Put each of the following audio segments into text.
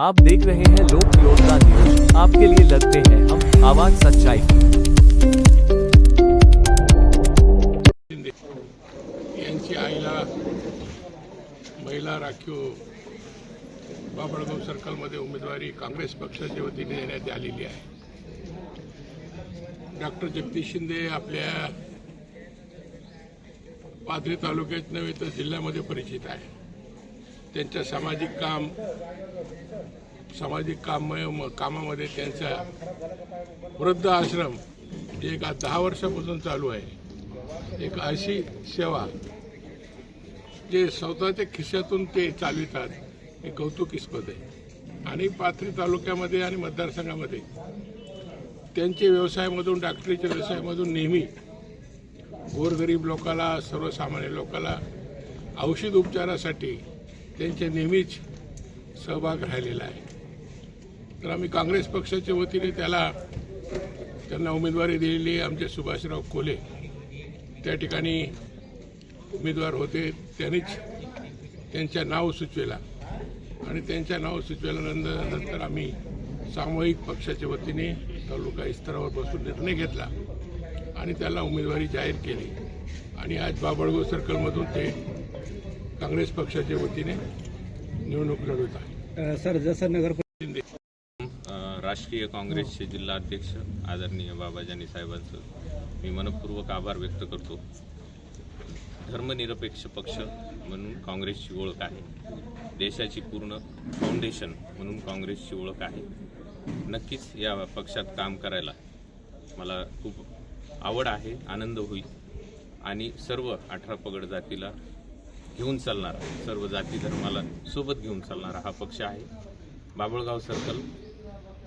आप देख रहे हैं लोक योजना न्यूज़। आपके लिए लगते हैं हम आवाज़ सच्चाई। यांची आईला महिला राखीव बाबळगाव सर्कलमध्ये उमेदवारी काँग्रेस पक्षाच्या वतीने देण्यात आहे. डॉक्टर जगदीश शिंदे आपल्या पाथरी तालुक्यात नव्हे तर जिल्ह्यामध्ये परिचित आहे त्यांच्या सामाजिक काम सामाजिक काम कामामध्ये त्यांचा वृद्ध आश्रम जे एक दहा वर्षापासून चालू आहे. एक अशी सेवा जे स्वतःच्या खिशातून ते चालवितात हे कौतुकीस्पद आहे. आणि पाथरी तालुक्यामध्ये आणि मतदारसंघामध्ये त्यांचे व्यवसायामधून डॉक्टरीच्या व्यवसायामधून नेहमी गोरगरीब लोकाला सर्वसामान्य लोकाला औषध उपचारासाठी त्यांचे नेहमीच सहभाग राहिलेला आहे. तर आम्ही काँग्रेस पक्षाच्या वतीने त्याला त्यांना उमेदवारी दिलेली आमचे सुभाषराव कोले त्या ठिकाणी उमेदवार होते. त्यांनीच त्यांच्या नाव सुचवेला. आणि त्यांच्या नाव सुचवल्यानंतर नंतर आम्ही सामूहिक पक्षाच्या वतीने तालुका स्तरावर बसून निर्णय घेतला आणि त्याला उमेदवारी जाहीर केली. आणि आज बाबळगो सर्कलमधून ते काँग्रेस पक्षाच्या वतीने निवडणूक लढवत आहे. सर जसं नगर शिंदे. राष्ट्रीय काँग्रेसचे जिल्हा अध्यक्ष आदरणीय बाबाजानी साहेबांचं मी मनपूर्वक आभार व्यक्त करतो. धर्मनिरपेक्ष पक्ष म्हणून काँग्रेसची ओळख आहे. देशाची पूर्ण फाउंडेशन म्हणून काँग्रेसची ओळख आहे. नक्कीच या पक्षात काम करायला मला खूप आवड आहे आनंद होईल. आणि सर्व अठरा पगड जातीला घेऊन चालणारा सर्व जाती धर्माला सोबत घेऊन चालणारा हा पक्ष आहे. बाबळगाव सर्कल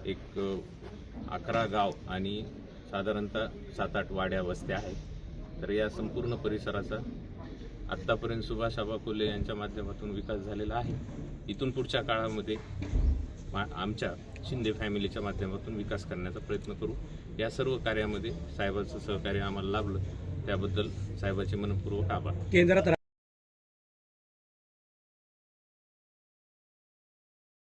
एक अकरा गाव आणि साधारणतः सात आठ वाड्या वस्त्या आहेत. तर या संपूर्ण परिसराचा आत्तापर्यंत सुभाष आबा कोल्हे यांच्या माध्यमातून विकास झालेला आहे. इथून पुढच्या काळामध्ये मा- आमच्या शिंदे फॅमिलीच्या माध्यमातून विकास करण्याचा प्रयत्न करू. या सर्व कार्यामध्ये साहेबांचं सहकार्य आम्हाला लाभलं. त्याबद्दल साहेबाचे मनपूर्वक आभार. केंद्रात